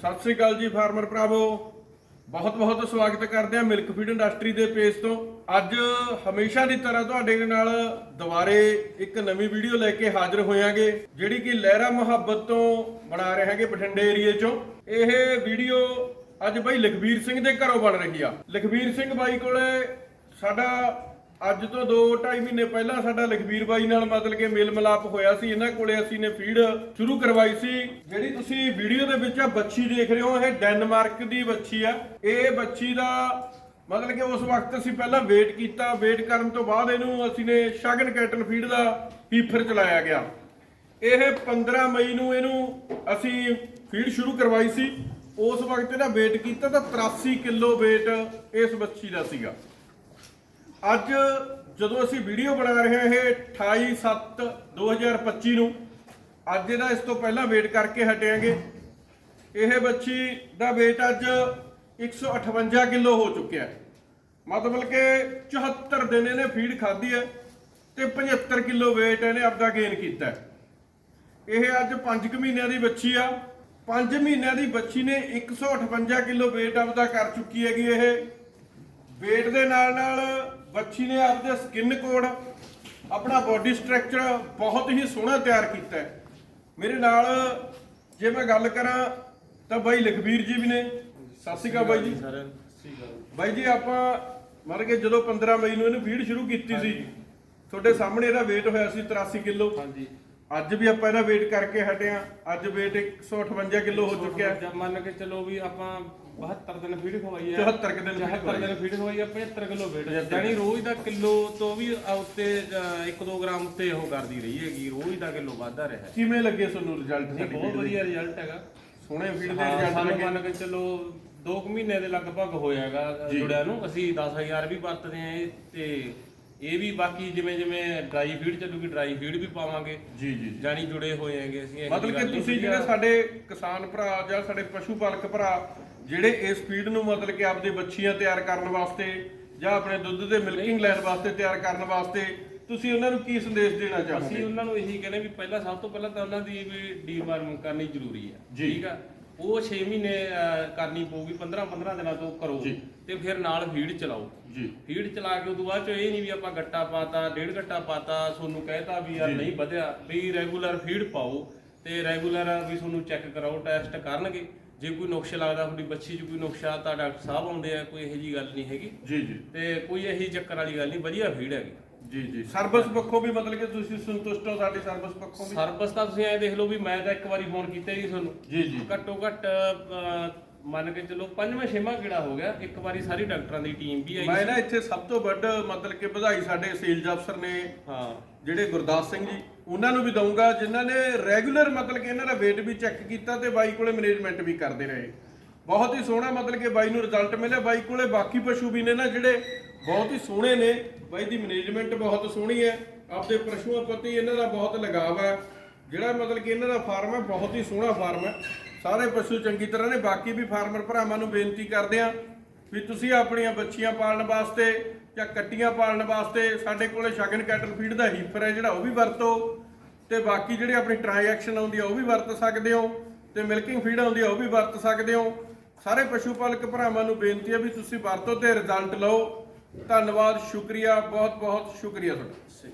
ਸਤਿ ਸ੍ਰੀ ਅਕਾਲ ਜੀ ਫਾਰਮਰ ਭਰਾਵੋ। ਬਹੁਤ ਬਹੁਤ ਸਵਾਗਤ ਕਰਦੇ ਹਾਂ ਮਿਲਕ ਫੀਡ ਇੰਡਸਟਰੀ ਦੇ ਪੇਜ ਤੋਂ। ਅੱਜ ਹਮੇਸ਼ਾ ਦੀ ਤਰ੍ਹਾਂ ਤੁਹਾਡੇ ਨਾਲ ਦੁਬਾਰੇ ਇੱਕ ਨਵੀਂ ਵੀਡੀਓ ਲੈ ਕੇ ਹਾਜ਼ਰ ਹੋਇਆਂਗੇ, ਜਿਹੜੀ ਕਿ ਲਹਿਰਾ ਮੁਹੱਬਤ ਤੋਂ ਬਣਾ ਰਹੇ ਹੈਗੇ ਬਠਿੰਡੇ ਏਰੀਏ ਚੋਂ। ਇਹ ਵੀਡੀਓ ਅੱਜ ਬਾਈ ਲਖਵੀਰ ਸਿੰਘ ਦੇ ਘਰੋਂ ਬਣ ਰਹੀ ਆ। ਲਖਵੀਰ ਸਿੰਘ ਬਾਈ ਕੋਲੇ ਸਾਡਾ ਅੱਜ ਤੋਂ 2-2.5 ਮਹੀਨੇ ਪਹਿਲਾਂ ਸਾਡਾ ਲਖਬੀਰ ਬਾਈ ਨਾਲ ਮਤਲਬ ਕਿ ਮੇਲ ਮਿਲਾਪ ਹੋਇਆ ਸੀ, ਇਹਨਾਂ ਕੋਲੇ ਅਸੀਂ ਨੇ ਫੀਡ ਸ਼ੁਰੂ ਕਰਵਾਈ ਸੀ। ਜਿਹੜੀ ਤੁਸੀਂ ਵੀਡੀਓ ਦੇ ਵਿੱਚ ਆ ਬੱਚੀ ਦੇਖ ਰਹੇ ਹੋ, ਇਹ ਡੈਨਮਾਰਕ ਦੀ ਬੱਚੀ ਆ। ਇਹ ਬੱਚੀ ਦਾ ਮਤਲਬ ਕਿ ਉਸ ਵਕਤ ਅਸੀਂ ਪਹਿਲਾਂ ਵੇਟ ਕੀਤਾ। ਵੇਟ ਕਰਨ ਤੋਂ ਬਾਅਦ ਇਹਨੂੰ ਅਸੀਂ ਨੇ ਸ਼ਗਨ ਕੈਟਲ ਫੀਡ ਦਾ ਪੀਫਰ ਚਲਾਇਆ ਗਿਆ। ਇਹ 15 ਮਈ ਨੂੰ ਇਹਨੂੰ ਅਸੀਂ ਫੀਡ ਸ਼ੁਰੂ ਕਰਵਾਈ ਸੀ। ਉਸ ਵਕਤ ਇਹਦਾ ਵੇਟ ਕੀਤਾ ਤਾਂ 83 ਕਿਲੋ ਵੇਟ ਇਸ ਬੱਚੀ ਦਾ ਸੀਗਾ। ਅੱਜ ਜਦੋਂ ਅਸੀਂ ਵੀਡੀਓ ਬਣਾ ਰਹੇ ਹਾਂ ਇਹ 28 7 2025 ਨੂੰ, ਅੱਜ ਇਹਦਾ ਇਸ ਤੋਂ ਪਹਿਲਾਂ ਵੇਟ ਕਰਕੇ ਹਟਿਆਂਗੇ। ਇਹ ਬੱਚੀ ਦਾ weight ਅੱਜ 158 ਕਿਲੋ ਹੋ ਚੁੱਕਿਆ ਮਤਲਬ ਕਿ 74 ਦਿਨ ਇਹਨੇ ਫੀਡ ਖਾਧੀ ਹੈ ਤੇ 75 ਕਿਲੋ weight ਇਹਨੇ ਆਪਦਾ ਗੇਨ ਕੀਤਾ ਇਹ ਅੱਜ 5 ਮਹੀਨਿਆਂ ਦੀ ਬੱਚੀ ਆ। 5 ਮਹੀਨਿਆਂ ਦੀ ਬੱਚੀ ਨੇ 158 ਕਿਲੋ weight ਆਪਦਾ ਕਰ ਚੁੱਕੀ ਹੈਗੀ ਇਹ। weight ਦੇ ਨਾਲ ਨਾਲ ਬੱਚੀ ਨੇ ਆਪਦੇ ਸਕਿਨ ਕੋਡ ਆਪਣਾ ਬਾਡੀ ਸਟਰਕਚਰ ਬਹੁਤ ਹੀ ਸੋਹਣਾ ਤਿਆਰ ਕੀਤਾ ਹੈ। ਮੇਰੇ ਨਾਲ ਜੇ ਮੈਂ ਗੱਲ ਕਰਾਂ ਤਾਂ ਬਾਈ ਲਖਬੀਰ ਜੀ ਵੀ ਨੇ। ਸਤਿ ਸ਼੍ਰੀ ਅਕਾਲ ਬਾਈ ਜੀ। ਬਾਈ ਜੀ ਆਪਾਂ ਮਰ ਕੇ ਜਦੋਂ 15 ਮਈ ਨੂੰ ਇਹਨੂੰ ਫੀਡ ਸ਼ੁਰੂ ਕੀਤੀ ਸੀ। ਤੁਹਾਡੇ ਸਾਹਮਣੇ ਇਹਦਾ weight ਹੋਇਆ ਸੀ 83 ਕਿਲੋ। ਹਾਂਜੀ। ਅੱਜ ਵੀ ਆਪਾਂ ਇਹਦਾ weight ਕਰਕੇ ਹਟੇ ਆ ਅੱਜ weight 158 ਕਿਲੋ ਹੋ ਚੁੱਕਿਆ। ਮੰਨ ਕੇ ਚਲੋ ਵੀ ਆਪਾਂ 72 ਦਿਨ ਫੀਡ ਖਵਾਈ ਹੈ 74 ਕੁ ਦਿਨ feed 74 ਦਿਨ ਫੀਡ ਖਵਾਈ ਹੈ 75 ਕਿਲੋ weight ਜਾਨੀ ਰੋਜ਼ ਦਾ ਕਿਲੋ ਤੋਂ ਵੀ ਆ ਉੱਤੇ 1-2 ਗ੍ਰਾਮ ਉੱਤੇ ਉਹ ਕਰਦੀ ਰਹੀ ਹੈਗੀ ਰੋਜ਼ ਦਾ ਕਿਲੋ ਵੱਧਦਾ ਰਿਹਾ। ਕਿਵੇਂ ਲੱਗੇ ਤੁਹਾਨੂੰ ਰਿਜ਼ਲਟ ਨਹੀਂ ਬਹੁਤ ਵਧੀਆ ਰਿਜ਼ਲਟ ਹੈਗਾ। ਸੋਹਣੇ ਫੀਡ ਦੇ ਰਿਜ਼ਲਟ ਲੱਗੇ। ਮੰਨ ਕੇ ਚਲੋ 2 ਮਹੀਨੇ ਦੇ ਲਗਭਗ ਹੋਇਆਗਾ। ਜੁੜਿਆ ਨੂੰ। ਅਸੀਂ 10000 ਵੀ ਵਰਤਦੇ ਆ ਇਹ ਤੇ ਇਹ ਵੀ ਬਾਕੀ ਜਿਵੇਂ ਜਿਵੇਂ ਡਰਾਈ ਫੀਡ ਚੱਲੂਗੀ ਡਰਾਈ ਫੀਡ ਵੀ ਪਾਵਾਂਗੇ। ਜੀ ਜੀ। ਜਾਨੀ ਜੁੜੇ ਹੋਏ ਹੈਗੇ ਅਸੀਂ ਮਤਲਬ ਕਿ ਤੁਸੀਂ। ਜਿਹੜੇ ਸਾਡੇ ਕਿਸਾਨ ਭਰਾ ਜਾਂ ਸਾਡੇ ਪਸ਼ੂ ਪਾਲਕ ਭਰਾ ਜਿਹੜੇ ਇਸ ਫੀਡ ਨੂੰ ਮਤਲਬ ਕਿ ਆਪਦੇ ਬੱਚੀਆਂ ਤਿਆਰ ਕਰਨ ਵਾਸਤੇ ਜਾਂ ਆਪਣੇ ਦੁੱਧ ਦੇ ਮਿਲਕਿੰਗ ਲੈਣ ਵਾਸਤੇ ਤਿਆਰ ਕਰਨ ਵਾਸਤੇ ਤੁਸੀਂ ਉਹਨਾਂ ਨੂੰ ਕੀ ਸੰਦੇਸ਼ ਦੇਣਾ ਅਸੀਂ ਚਾਹੋਗੇ ਉਹਨਾਂ ਨੂੰ ਇਹੀ ਕਹਿੰਦੇ ਵੀ ਪਹਿਲਾਂ ਸਭ ਤੋਂ ਪਹਿਲਾਂ ਤਾਂ ਉਹਨਾਂ ਦੀ ਵੀ ਡੀਵਾਰਮਿੰਗ ਕਰਨੀ ਜ਼ਰੂਰੀ ਹੈ। ਠੀਕ ਆ ਉਹ 6 ਮਹੀਨੇ ਕਰਨੀ ਪਊਗੀ 15 15 ਦਿਨਾਂ ਤੋਂ ਕਰੋ। ਤੇ ਫਿਰ ਨਾਲ ਫੀਡ ਚਲਾਓ ਜੀ ਫੀਡ ਚਲਾ ਕੇ ਉਦੋਂ ਬਾਅਦ ਚ ਇਹ ਨਹੀਂ ਵੀ ਆਪਾਂ ਗੱਟਾ ਪਾਤਾ ਡੇਢ ਗੱਟਾ ਪਾਤਾ ਤੁਹਾਨੂੰ ਕਹਿਤਾ ਵੀ ਯਾਰ। ਨਹੀਂ ਵਧਿਆ ਵੀ ਰੈਗੂਲਰ ਫੀਡ ਪਾਓ ਤੇ ਰੈਗੂਲਰ ਵੀ ਤੁਹਾਨੂੰ ਚੈੱਕ ਕਰਾਓ ਟੈਸਟ ਕਰਨਗੇ ਜੇ ਕੋਈ ਨੁਕਸ ਲੱਗਦਾ ਤੁਹਾਡੀ ਬੱਚੀ 'ਚ ਕੋਈ ਨੁਕਸਾ ਤਾਂ ਡਾਕਟਰ ਸਾਹਿਬ ਆਉਂਦੇ ਆ ਕੋਈ ਇਹੋ ਜੀ ਗੱਲ ਨਹੀਂ ਹੈਗੀ। ਜੀ ਜੀ। ਤੇ ਕੋਈ ਇਹੀ ਚੱਕਰ ਵਾਲੀ ਗੱਲ ਨਹੀਂ ਵਧੀਆ ਫੀਡ ਹੈਗੀ। ਜੀ ਜੀ। ਸਰਵਿਸ ਪੱਖੋਂ ਵੀ ਮਤਲਬ ਕਿ ਤੁਸੀਂ ਸੰਤੁਸ਼ਟ ਹੋ ਸਾਡੀ ਸਰਵਿਸ ਪੱਖੋਂ ਵੀ? ਸਰਵਿਸ ਤਾਂ ਤੁਸੀਂ ਐ ਦੇਖ ਲਓ ਵੀ ਮੈਂ ਤਾਂ ਇੱਕ ਵਾਰੀ ਫੋਨ ਕੀਤਾ ਹੀ ਤੁਹਾਨੂੰ। ਜੀ ਜੀ। ਘੱਟੋ ਘੱਟ ਅਹ, ਮੰਨ ਕੇ ਚੱਲੋ ਪੰਜਵਾਂ ਛੇਵਾਂ ਕਿਹੜਾ ਹੋ ਗਿਆ ਇੱਕ ਵਾਰੀ ਸਾਰੀ ਡਾਕਟਰਾਂ ਦੀ ਟੀਮ ਵੀ ਆਈ। ਮੈਂ ਸੀ। ਨਾ ਇੱਥੇ ਸਭ ਤੋਂ ਵੱਡ ਮਤਲਬ ਕਿ ਵਧਾਈ ਸਾਡੇ ਸੇਲਜ਼ ਅਫਸਰ ਨੇ ਹਾਂ। ਜਿਹੜੇ ਗੁਰਦਾਸ ਸਿੰਘ ਜੀ। ਉਹਨਾਂ ਨੂੰ ਵੀ ਦਊਂਗਾ, ਜਿਨ੍ਹਾਂ ਨੇ ਰੈਗੂਲਰ ਮਤਲਬ ਕਿ ਇਹਨਾਂ ਦਾ weight ਵੀ ਚੈੱਕ ਕੀਤਾ ਤੇ ਬਾਈ ਕੋਲੇ ਮੈਨੇਜਮੈਂਟ ਵੀ ਕਰਦੇ ਰਹੇ। ਬਹੁਤ ਹੀ ਸੋਹਣਾ ਮਤਲਬ ਕਿ ਬਾਈ ਨੂੰ ਰਿਜ਼ਲਟ ਮਿਲਿਆ। ਬਾਈ ਕੋਲੇ ਬਾਕੀ ਪਸ਼ੂ ਵੀ ਨੇ ਨਾ ਜਿਹੜੇ ਬਹੁਤ ਹੀ ਸੋਹਣੇ ਨੇ। ਬਾਈ ਦੀ ਮੈਨੇਜਮੈਂਟ ਬਹੁਤ ਸੋਹਣੀ ਹੈ। ਆਪਦੇ ਪਸ਼ੂਆਂ ਪ੍ਰਤੀ ਇਹਨਾਂ ਦਾ ਬਹੁਤ ਲਗਾਵ ਹੈ। ਜਿਹੜਾ ਮਤਲਬ ਕਿ ਇਹਨਾਂ ਦਾ ਫਾਰਮ ਹੈ, ਬਹੁਤ ਹੀ ਸੋਹਣਾ ਫਾਰਮ ਹੈ। ਸਾਰੇ ਪਸ਼ੂ ਚੰਗੀ ਤਰ੍ਹਾਂ ਨੇ। ਬਾਕੀ ਵੀ ਫਾਰਮਰ ਭਰਾਵਾਂ ਨੂੰ ਬੇਨਤੀ ਕਰਦੇ ਆ ਵੀ ਤੁਸੀਂ ਆਪਣੀਆਂ ਬੱਚੀਆਂ ਪਾਲਣ ਵਾਸਤੇ ਜਾਂ ਕੱਟੀਆਂ ਪਾਲਣ ਵਾਸਤੇ ਸਾਡੇ ਕੋਲੇ ਸ਼ਗਨ ਕੈਟਲ ਫੀਡ ਦਾ ਹੀਫਰ ਹੈ ਜਿਹੜਾ ਉਹ ਵੀ ਵਰਤੋ ਤੇ ਬਾਕੀ ਜਿਹੜੇ ਆਪਣੀ ਟ੍ਰਾਂਜੈਕਸ਼ਨ ਆਉਂਦੀ ਆ ਉਹ ਵੀ ਵਰਤ ਸਕਦੇ ਹੋ ਤੇ ਮਿਲਕਿੰਗ ਫੀਡ ਆਉਂਦੀ ਆ ਉਹ ਵੀ ਵਰਤ ਸਕਦੇ ਹੋ। ਸਾਰੇ ਪਸ਼ੂ ਪਾਲਕ ਭਰਾਵਾਂ ਨੂੰ ਬੇਨਤੀ ਹੈ ਵੀ ਤੁਸੀਂ ਵਰਤੋ ਤੇ ਰਿਜ਼ਲਟ ਲਓ। ਧੰਨਵਾਦ, ਸ਼ੁਕਰੀਆ ਬਹੁਤ ਬਹੁਤ ਸ਼ੁਕਰੀਆ ਤੁਹਾਡਾ।